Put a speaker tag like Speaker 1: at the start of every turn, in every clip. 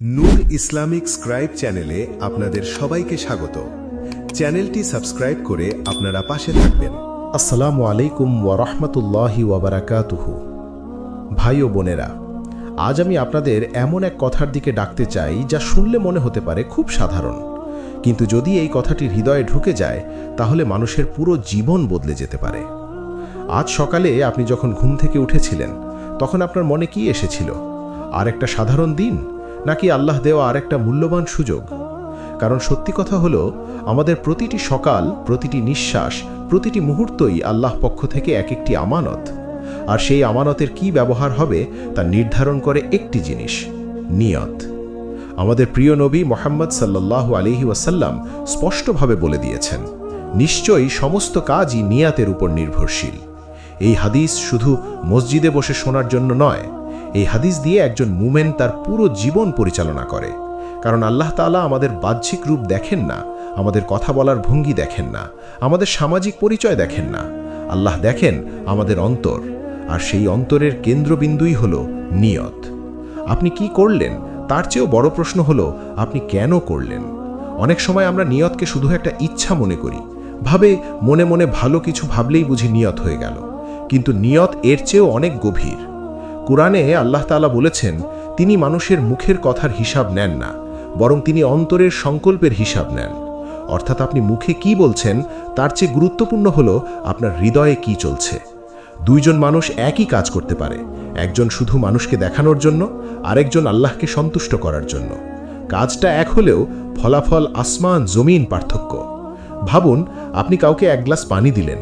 Speaker 1: নূর Islamic scribe চ্যানেলে আপনাদের সবাইকে স্বাগত। চ্যানেলটি সাবস্ক্রাইব করে আপনারা পাশে থাকবেন।
Speaker 2: আসসালামু আলাইকুম ওয়ারহমতুল্লাহি ওয়াবারাকাতুহু ভাই ও বোনেরা, আজ আমি আপনাদের এমন এক কথার দিকে ডাকতে চাই যা শুনলে মনে হতে পারে খুব সাধারণ। কিন্তু যদি এই কথাটি হৃদয়ে ঢুকে যায়, তাহলে মানুষের পুরো জীবন বদলে যেতে পারে। আজ সকালে আপনি যখন ঘুম থেকে উঠেছিলেন, তখন আপনার মনে কি এসেছিল? আর একটা সাধারণ দিন? নাকি আল্লাহ দেওয়া আর একটা মূল্যবান সুযোগ? কারণ সত্যি কথা হলো, আমাদের প্রতিটি সকাল, প্রতিটি নিঃশ্বাস, প্রতিটি মুহূর্তই আল্লাহ পক্ষ থেকে এক একটি আমানত। আর সেই আমানতের কি ব্যবহার হবে তা নির্ধারণ করে একটি জিনিস, নিয়ত। আমাদের প্রিয় নবী মোহাম্মদ সাল্লাল্লাহু আলিহি ওয়াসাল্লাম স্পষ্টভাবে বলে দিয়েছেন, নিশ্চয়ই সমস্ত কাজই নিয়াতের উপর নির্ভরশীল। এই হাদিস শুধু মসজিদে বসে শোনার জন্য নয় এই হাদিস দিয়ে একজন মুমেন তার পুরো জীবন পরিচালনা করে। কারণ আল্লাহ তাআলা আমাদের বাহ্যিক রূপ দেখেন না, আমাদের কথা বলার ভঙ্গি দেখেন না, আমাদের সামাজিক পরিচয় দেখেন না। আল্লাহ দেখেন আমাদের অন্তর, আর সেই অন্তরের কেন্দ্রবিন্দুই হল নিয়ত। আপনি কি করলেন? তার চেয়েও বড় প্রশ্ন হলো, আপনি কেন করলেন? অনেক সময় আমরা নিয়তকে শুধু একটা ইচ্ছা মনে করি। ভাবে মনে মনে ভালো কিছু ভাবলেই বুঝি নিয়ত হয়ে গেল। কিন্তু নিয়ত এর চেয়েও অনেক গভীর। কোরআনে আল্লাহ তাআলা বলেছেন, তিনি মানুষের মুখের কথার হিসাব নেন না, বরং তিনি অন্তরের সংকল্পের হিসাব নেন। অর্থাৎ আপনি মুখে কি বলছেন, তার চেয়ে গুরুত্বপূর্ণ হলো আপনার হৃদয়ে কি চলছে। দুইজন মানুষ একই কাজ করতে পারে, একজন শুধু মানুষকে দেখানোর জন্য, আরেকজন আল্লাহকে সন্তুষ্ট করার জন্য। কাজটা এক হলেও ফলাফল আসমান, জমিন পার্থক্য। ভাবুন, আপনি কাউকে এক গ্লাস পানি দিলেন,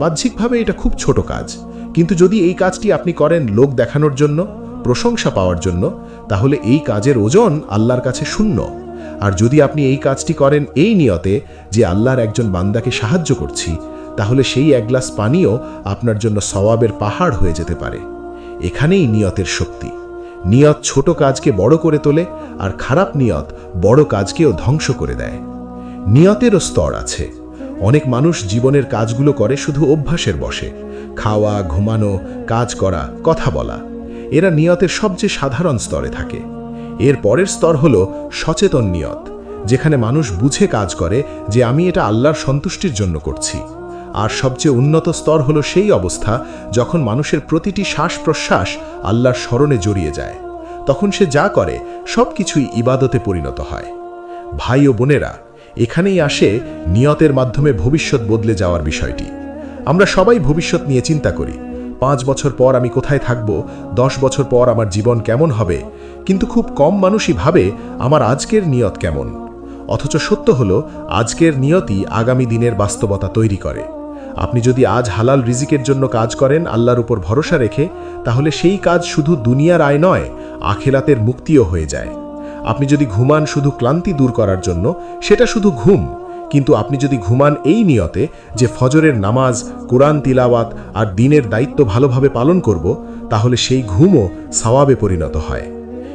Speaker 2: বাহ্যিকভাবে এটা খুব ছোট কাজ। কিন্তু যদি এই কাজটি আপনি করেন লোক দেখানোর জন্য, প্রশংসা পাওয়ার জন্য, তাহলে এই কাজের ওজন আল্লাহর কাছে শূন্য। আর যদি আপনি এই কাজটি করেন এই নিয়তে যে আল্লাহর একজন বান্দাকে সাহায্য করছি, তাহলে সেই এক গ্লাস পানিও আপনার জন্য সওয়াবের পাহাড় হয়ে যেতে পারে। এখানেই নিয়তের শক্তি। নিয়ত ছোট কাজকে বড় করে তোলে, আর খারাপ নিয়ত বড় কাজকেও ধ্বংস করে দেয়। নিয়তেরও স্তর আছে। অনেক মানুষ জীবনের কাজগুলো করে শুধু অভ্যাসের বসে খাওয়া, ঘুমানো, কাজ করা, কথা বলা। এরা নিয়তের সবচেয়ে সাধারণ স্তরে থাকে। এর পরের স্তর হল সচেতন নিয়ত, যেখানে মানুষ বুঝে কাজ করে যে আমি এটা আল্লাহর সন্তুষ্টির জন্য করছি। আর সবচেয়ে উন্নত স্তর হলো সেই অবস্থা যখন মানুষের প্রতিটি শ্বাস প্রশ্বাস আল্লাহর স্মরণে জড়িয়ে যায়। তখন সে যা করে সব কিছুই ইবাদতে পরিণত হয়। ভাই ও বোনেরা, এখানেই আসে নিয়তের মাধ্যমে ভবিষ্যৎ বদলে যাওয়ার বিষয়টি। আমরা সবাই ভবিষ্যৎ নিয়ে চিন্তা করি। পাঁচ বছর পর আমি কোথায় থাকব, দশ বছর পর আমার জীবন কেমন হবে, কিন্তু খুব কম মানুষই ভাবে আমার আজকের নিয়ত কেমন। অথচ সত্য হলো, আজকের নিয়তই আগামী দিনের বাস্তবতা তৈরি করে। আপনি যদি আজ হালাল রিজিকের জন্য কাজ করেন, আল্লাহর উপর ভরসা রেখে, তাহলে সেই কাজ শুধু দুনিয়ার আয় নয় আখেলাতের মুক্তিও হয়ে যায়। আপনি যদি ঘুমান শুধু ক্লান্তি দূর করার জন্য, সেটা শুধু ঘুম কিন্তু আপনি যদি ঘুমান এই নিয়তে যে ফজরের নামাজ, কোরআন তিলাওয়াত আর দিনের দায়িত্ব ভালোভাবে পালন করব, তাহলে সেই ঘুমও সওয়াবে পরিণত হয়।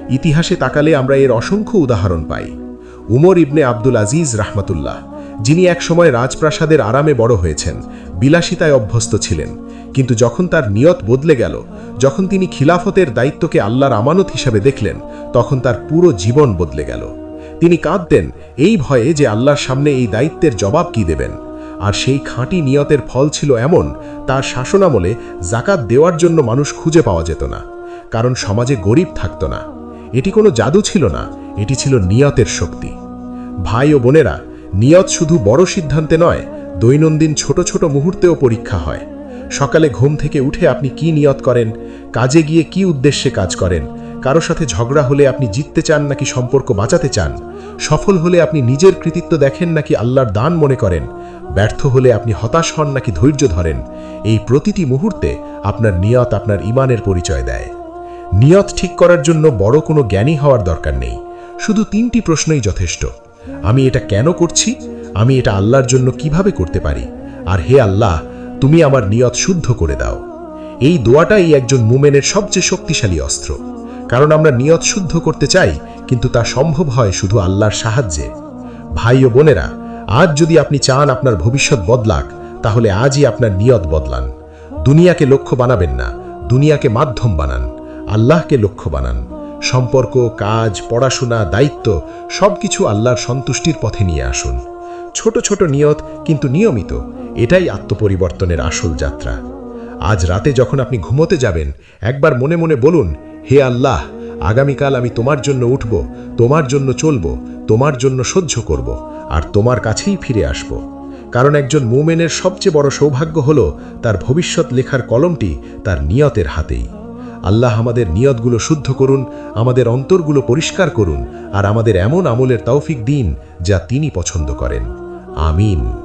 Speaker 2: ইতিহাসে তাকালে আমরা এর অসংখ্য উদাহরণ পাই। উমর ইবনে আব্দুল আজিজ রাহমাতুল্লাহ, যিনি একসময় রাজপ্রাসাদের আরামে বড় হয়েছেন, বিলাসিতায় অভ্যস্ত ছিলেন। কিন্তু যখন তার নিয়ত বদলে গেল, যখন তিনি খিলাফতের দায়িত্বকে আল্লাহর আমানত হিসাবে দেখলেন, তখন তার পুরো জীবন বদলে গেল। তিনি কাঁদতেন এই ভয়ে যে আল্লাহর সামনে এই দায়িত্বের জবাব কি দেবেন। আর সেই খাঁটি নিয়তের ফল ছিল এমন, তার শাসনামলে জাকাত দেওয়ার জন্য মানুষ খুঁজে পাওয়া যেত না, কারণ সমাজে গরিব থাকত না। এটি কোনো জাদু ছিল না, এটি ছিল নিয়তের শক্তি। ভাই ও বোনেরা, নিয়ত শুধু বড় সিদ্ধান্তে নয়, দৈনন্দিন ছোট ছোট মুহূর্তেও পরীক্ষা হয়। সকালে ঘুম থেকে উঠে আপনি কি নিয়ত করেন, কাজে গিয়ে কি উদ্দেশ্যে কাজ করেন কারও সাথে ঝগড়া হলে আপনি জিততে চান নাকি সম্পর্ক বাঁচাতে চান? সফল হলে আপনি নিজের কৃতিত্ব দেখেন নাকি আল্লাহর দান মনে করেন? ব্যর্থ হলে আপনি হতাশ হন নাকি ধৈর্য ধরেন? এই প্রতিটি মুহূর্তে আপনার নিয়ত আপনার ইমানের পরিচয় দেয়। নিয়ত ঠিক করার জন্য বড় কোনো জ্ঞানী হওয়ার দরকার নেই। শুধু তিনটি প্রশ্নই যথেষ্ট। আমি এটা কেন করছি? আমি এটা আল্লাহর জন্য কীভাবে করতে পারি? আর হে আল্লাহ, তুমি আমার নিয়ত শুদ্ধ করে দাও। এই দোয়াটাই একজন মুমেনের সবচেয়ে শক্তিশালী অস্ত্র। কারণ আমরা নিয়ত শুদ্ধ করতে চাই, কিন্তু তা সম্ভব হয় শুধু আল্লাহর সাহায্যে। ভাই ও বোনেরা, আজ যদি আপনি চান আপনার ভবিষ্যৎ বদলাক, তাহলে আজই আপনার নিয়ত বদলান। দুনিয়াকে লক্ষ্য বানাবেন না, দুনিয়াকে মাধ্যম বানান, আল্লাহকে লক্ষ্য বানান। সম্পর্ক, কাজ, পড়াশোনা, দায়িত্ব, সবকিছু আল্লাহর সন্তুষ্টির পথে নিয়ে আসুন। ছোট ছোট নিয়ত কিন্তু নিয়মিত, এটাই আত্মপরিবর্তনের আসল যাত্রা। আজ রাতে যখন আপনি ঘুমোতে যাবেন, একবার মনে মনে বলুন হে আল্লাহ, আগামীকাল আমি তোমার জন্য উঠব, তোমার জন্য চলব, তোমার জন্য সহ্য করব, আর তোমার কাছেই ফিরে আসব। কারণ একজন মুমেনের সবচেয়ে বড় সৌভাগ্য হল তার ভবিষ্যৎ লেখার কলমটি তার নিয়তের হাতেই। আল্লাহ আমাদের নিয়তগুলো শুদ্ধ করুন, আমাদের অন্তরগুলো পরিষ্কার করুন, আর আমাদের এমন আমলের তৌফিক দিন যা তিনি পছন্দ করেন। আমিন।